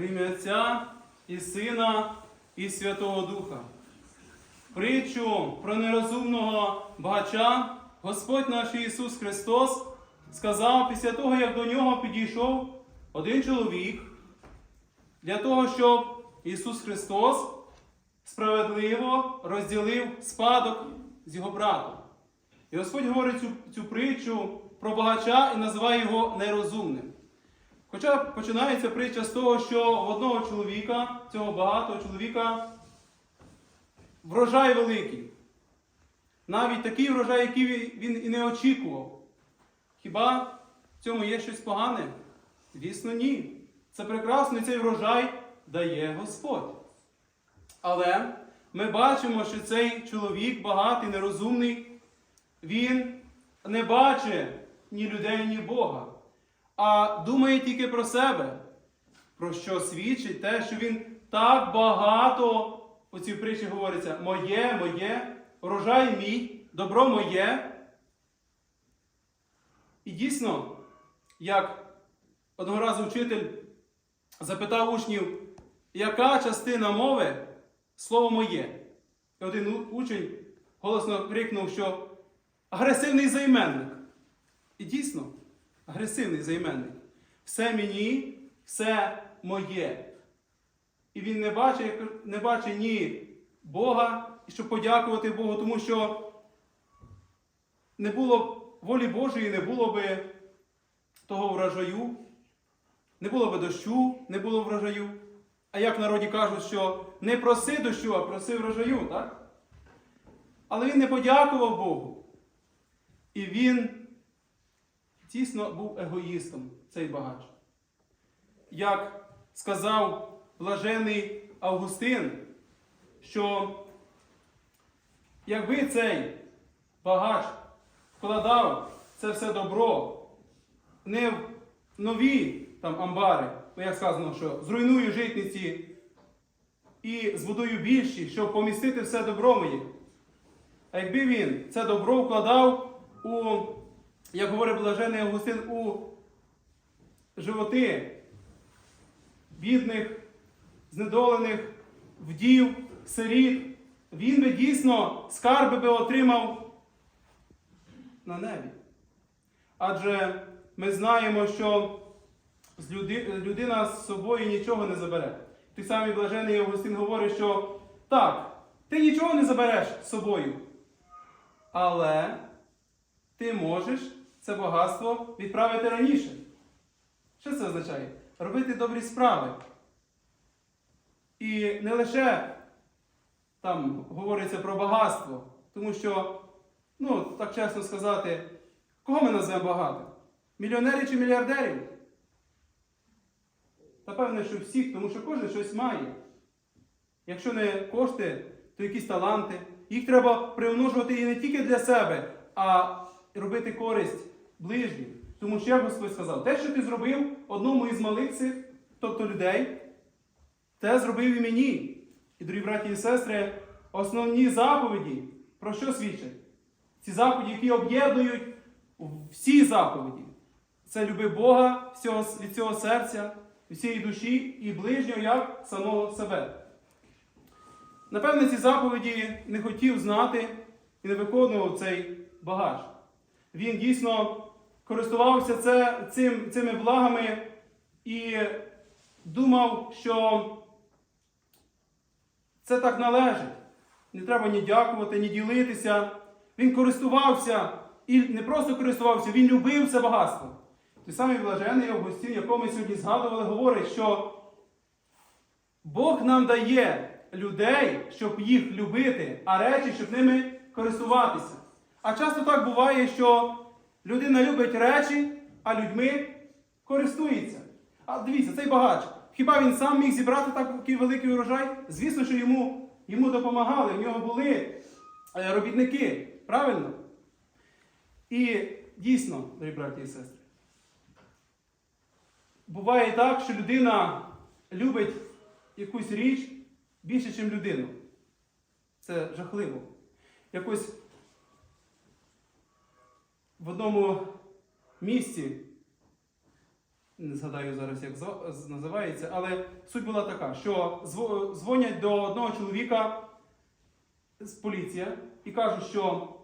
В ім'я Отця і Сина і Святого Духа. Притчу про нерозумного багача Господь наш Ісус Христос сказав після того, як до нього підійшов один чоловік, для того, щоб Ісус Христос справедливо розділив спадок з його братом. І Господь говорить цю, цю притчу про багача і називає його нерозумним. Хоча починається притча з того, що в одного чоловіка, цього багатого чоловіка, врожай великий. Навіть такий врожай, який він і не очікував. Хіба в цьому є щось погане? Звісно, ні. Це прекрасно, і цей врожай дає Господь. Але ми бачимо, що цей чоловік багатий, нерозумний, він не бачить ні людей, ні Бога, а думає тільки про себе, про що свідчить те, що він так багато, у цій притчі говориться, моє, моє, урожай мій, добро моє. І дійсно, як одного разу вчитель запитав учнів, яка частина мови слово моє? І один учень голосно крикнув, що агресивний займенник. І дійсно, агресивний займенник. Все мені, все моє. І він не бачить, не бачить ні Бога, щоб подякувати Богу, тому що не було б волі Божої, не було би того врожаю, не було би дощу, не було врожаю. А як в народі кажуть, що не проси дощу, а проси врожаю, так? Але він не подякував Богу. І він дійсно був егоїстом, цей багач. Як сказав блажений Августин, що якби цей багач вкладав це все добро не в нові там амбари, ну, як сказано, що зруйную житниці і збудую більші, щоб помістити все добро моє. А якби він це добро вкладав у, як говорить блажений Августин, у животи бідних, знедолених, вдів, сиріт, він би дійсно скарби би отримав на небі. Адже ми знаємо, що людина з собою нічого не забере. Той самий блажений Августин говорить, що так, ти нічого не забереш з собою. Але ти можеш це багатство відправити раніше. Що це означає? Робити добрі справи. І не лише там говориться про багатство, тому що, ну, так чесно сказати, кого ми назвемо багато? Мільйонерів чи мільярдерів? Та певне, що всіх, тому що кожен щось має. Якщо не кошти, то якісь таланти. Їх треба примножувати і не тільки для себе, а робити користь ближнім. Тому що як Господь сказав, те, що ти зробив одному із малих тобто людей, те зробив і мені. І, дорогі браті і сестри, основні заповіді, про що свідчать? Ці заповіді, які об'єднують всі заповіді. Це люби Бога всього, від цього серця, всієї душі і ближнього як самого себе. Напевне, ці заповіді не хотів знати і не виконував цей багаж. Він дійсно користувався це, цим, цими благами і думав, що це так належить. Не треба ні дякувати, ні ділитися. Він користувався і не просто користувався, він любив це багатство. Той самий блажений Августин, якого ми сьогодні згадували, говорить, що Бог нам дає людей, щоб їх любити, а речі, щоб ними користуватися. А часто так буває, що людина любить речі, а людьми користується. А дивіться, цей багач. Хіба він сам міг зібрати такий великий урожай? Звісно, що йому, йому допомагали, в нього були е, робітники. Правильно? І дійсно, дорогі браті і сестри, буває так, що людина любить якусь річ більше, ніж людину. Це жахливо. Якось в одному місці не згадаю зараз, як називається, але суть була така, що дзвонять до одного чоловіка з поліція і кажуть, що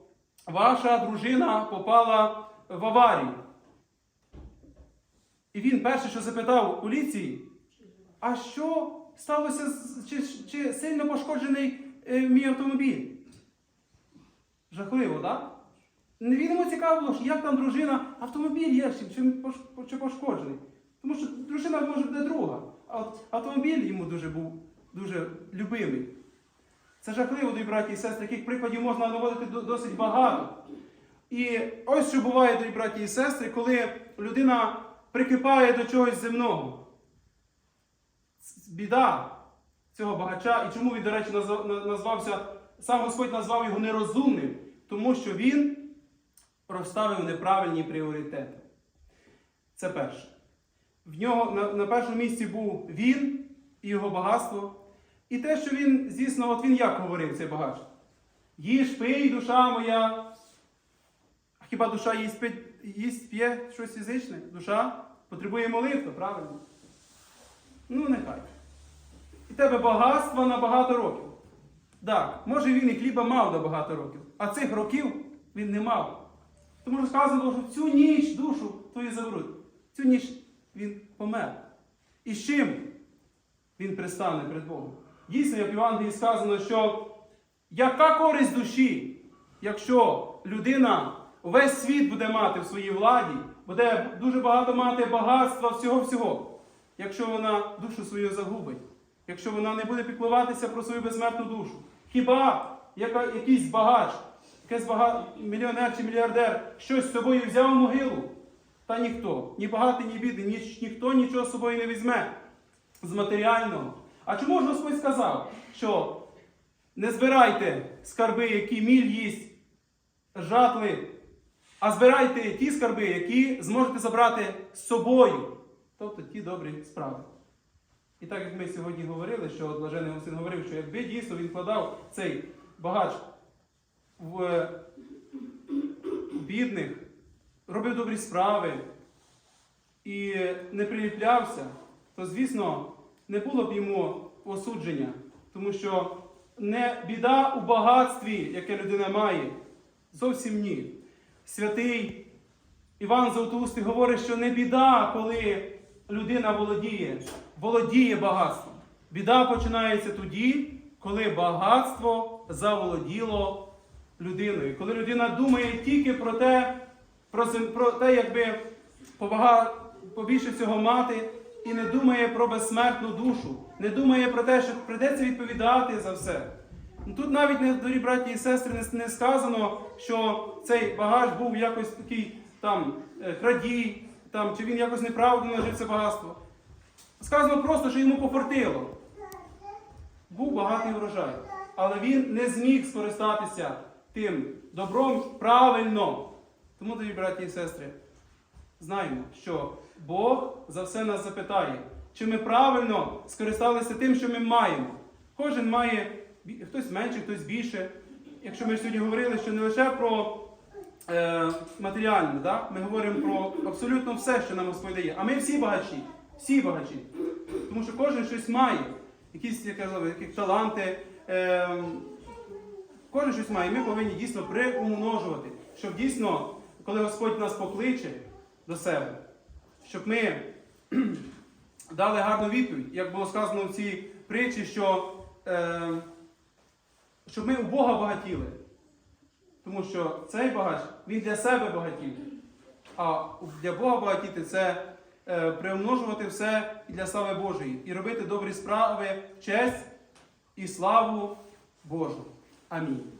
ваша дружина попала в аварію. І він перше, що запитав поліції, а що сталося, чи, чи сильно пошкоджений е, мій автомобіль? Жахливо, так? Він йому що як там дружина, автомобіль є, чи, пошкоджений. Тому що дружина може буде друга, а автомобіль йому дуже був дуже любимий. Це жахливо, дорогі браті і сестри, таких прикладів можна наводити досить багато. І ось що буває, дорогі браті і сестри, коли людина прикипає до чогось земного. Біда цього багача, і чому він, до речі, назвався, сам Господь назвав його нерозумним, тому що він розставив неправильні пріоритети. Це перше. В нього на, на першому місці був він і його багатство. І те, що він, звісно, от він як говорив, цей багач? Їж, пий, душа моя. А хіба душа їсть, пить, їсть п'є щось фізичне? Душа потребує молитви, правильно? Ну, нехай. І тебе багатство на багато років. Так, може він і хліба мав на багато років, а цих років він не мав. Тому що сказано, що цю ніч душу твою заберуть. Цю ніч він помер. І з чим він пристане перед Богом? Дійсно, як в Євангелії сказано, що яка користь душі, якщо людина увесь світ буде мати в своїй владі, буде дуже багато мати багатства всього-всього, якщо вона душу свою загубить, якщо вона не буде піклуватися про свою безсмертну душу. Хіба якийсь багач, якийсь бага... мільйонер чи мільярдер щось з собою взяв у могилу? Та ніхто, ні багатий, ні бідний, ні, ніхто нічого з собою не візьме з матеріального. А чому ж Господь сказав, що не збирайте скарби, які міль їсть, жатли, а збирайте ті скарби, які зможете забрати з собою, тобто ті добрі справи. І так як ми сьогодні говорили, що Блажений Гусин говорив, що якби дійсно він вкладав цей багач в, бідних, робив добрі справи і не приліплявся, то, звісно, не було б йому осудження, тому що не біда у багатстві, яке людина має, зовсім ні. Святий Іван Золотоустий говорить, що не біда, коли людина володіє, володіє багатством. Біда починається тоді, коли багатство заволоділо людиною. Коли людина думає тільки про те, про, про те, якби побага- побільше всього мати, і не думає про безсмертну душу, не думає про те, що прийдеться відповідати за все. Ну, Тут навіть не дорі браті і сестри не, не сказано, що цей багаж був якось такий там е, крадій, там, чи він якось неправильно нажив це багатство. Сказано просто, що йому пофортило. Був багатий врожай, але він не зміг скористатися тим добром правильно. Тому, дорогі браті і сестри, знаємо, що Бог за все нас запитає, чи ми правильно скористалися тим, що ми маємо. Кожен має хтось менше, хтось більше. Якщо ми сьогодні говорили, що не лише про е, матеріальне, да? ми говоримо про абсолютно все, що нам Господь дає. А ми всі багачі, всі багачі. Тому що кожен щось має, якісь як я казав, якісь таланти. Е, кожен щось має. Ми повинні дійсно приумножувати, щоб дійсно, коли Господь нас покличе до себе, щоб ми дали гарну відповідь, як було сказано в цій притчі, що е, щоб ми у Бога багатіли. Тому що цей багач, він для себе багатів. А для Бога багатіти це е, приумножувати все і для слави Божої. І робити добрі справи, честь і славу Божу. Амінь.